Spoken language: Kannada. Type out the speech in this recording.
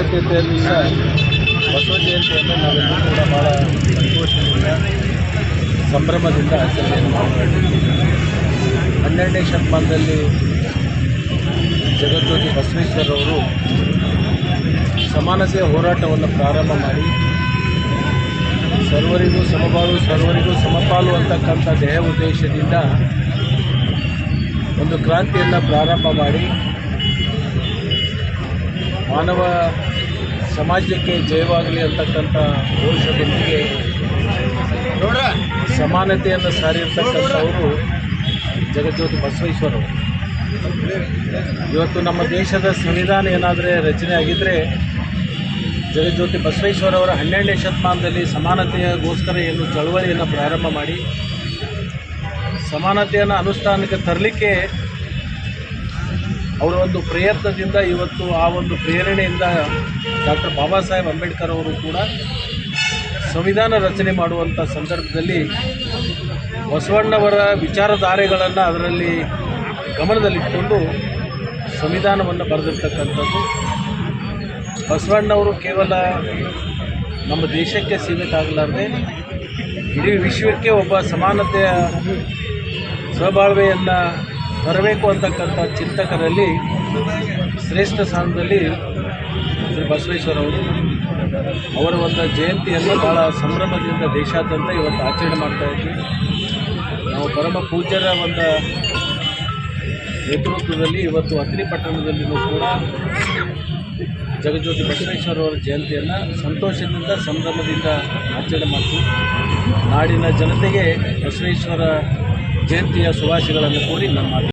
ಅಕ್ಷತೆಯ ದಿವಸ ಬಸವ ಜಯಂತಿಯನ್ನು ನಾವೆಲ್ಲರೂ ಕೂಡ ಭಾಳ ಸಂತೋಷದಿಂದ, ಸಂಭ್ರಮದಿಂದ ಆಚರಣೆಯನ್ನು ಹನ್ನೆರಡನೇ ಶತಮಾನದಲ್ಲಿ ಜಗಜ್ಯೋತಿ ಬಸವೇಶ್ವರವರು ಸಮಾನತೆಯ ಹೋರಾಟವನ್ನು ಪ್ರಾರಂಭ ಮಾಡಿ, ಸರ್ವರಿಗೂ ಸಮಬಾಳು, ಸರ್ವರಿಗೂ ಸಮಪಾಲು ಅಂತಕ್ಕಂಥ ಧ್ಯೇಯ ಉದ್ದೇಶದಿಂದ ಒಂದು ಕ್ರಾಂತಿಯನ್ನು ಪ್ರಾರಂಭ ಮಾಡಿ ಮಾನವ ಸಮಾಜಕ್ಕೆ ಜಯವಾಗಲಿ ಅಂತಕ್ಕಂಥ ಘೋಷದೊಂದಿಗೆ ಸಮಾನತೆಯನ್ನು ಸಾರಿರ್ತಕ್ಕಂಥವರು ಜಗಜ್ಯೋತಿ ಬಸವೇಶ್ವರರು ಇವತ್ತು ನಮ್ಮ ದೇಶದ ಸಂವಿಧಾನ ಏನಾದರೆ ರಚನೆ ಆಗಿದ್ದರೆ ಜಗಜ್ಯೋತಿ ಬಸವೇಶ್ವರವರ ಹನ್ನೆರಡನೇ ಶತಮಾನದಲ್ಲಿ ಸಮಾನತೆಗೋಸ್ಕರ ಏನು ಚಳವಳಿಯನ್ನು ಪ್ರಾರಂಭ ಮಾಡಿ ಸಮಾನತೆಯನ್ನು ಅನುಷ್ಠಾನಕ್ಕೆ ತರಲಿಕ್ಕೆ ಅವರ ಒಂದು ಪ್ರಯತ್ನದಿಂದ ಇವತ್ತು ಆ ಒಂದು ಪ್ರೇರಣೆಯಿಂದ ಡಾಕ್ಟರ್ ಬಾಬಾ ಸಾಹೇಬ್ ಅಂಬೇಡ್ಕರ್ ಅವರು ಕೂಡ ಸಂವಿಧಾನ ರಚನೆ ಮಾಡುವಂಥ ಸಂದರ್ಭದಲ್ಲಿ ಬಸವಣ್ಣವರ ವಿಚಾರಧಾರೆಗಳನ್ನು ಅದರಲ್ಲಿ ಗಮನದಲ್ಲಿಟ್ಟುಕೊಂಡು ಸಂವಿಧಾನವನ್ನು ಬರೆದಿರ್ತಕ್ಕಂಥದ್ದು. ಬಸವಣ್ಣವರು ಕೇವಲ ನಮ್ಮ ದೇಶಕ್ಕೆ ಸೀಮಿತ ಆಗಲಾರದೆ ಇಡೀ ವಿಶ್ವಕ್ಕೆ ಒಬ್ಬ ಸಮಾನತೆಯ ಸಹಬಾಳ್ವೆಯನ್ನು ತರಬೇಕು ಅಂತಕ್ಕಂಥ ಚಿಂತಕರಲ್ಲಿ ಶ್ರೇಷ್ಠ ಸ್ಥಾನದಲ್ಲಿ ಶ್ರೀ ಬಸವೇಶ್ವರವರು ಅವರ. ಒಂದು ಜಯಂತಿಯನ್ನು ಭಾಳ ಸಂಭ್ರಮದಿಂದ ದೇಶಾದ್ಯಂತ ಇವತ್ತು ಆಚರಣೆ ಮಾಡ್ತಾ ಇದ್ವಿ. ನಾವು ಪರಮ ಪೂಜ್ಯರ ಒಂದು ನೇತೃತ್ವದಲ್ಲಿ ಇವತ್ತು ಅತ್ರಿ ಪಟ್ಟಣದಲ್ಲಿಯೂ ಕೂಡ ಜಗಜ್ಯೋತಿ ಬಸವೇಶ್ವರ ಅವರ ಜಯಂತಿಯನ್ನು ಸಂತೋಷದಿಂದ, ಸಂಭ್ರಮದಿಂದ ಆಚರಣೆ ಮಾಡ್ತೀವಿ. ನಾಡಿನ ಜನತೆಗೆ ಬಸವೇಶ್ವರ ಜಯಂತಿಯ ಶುಭಾಶಯಗಳನ್ನು ಕೋರಿ ನಮ್ಮ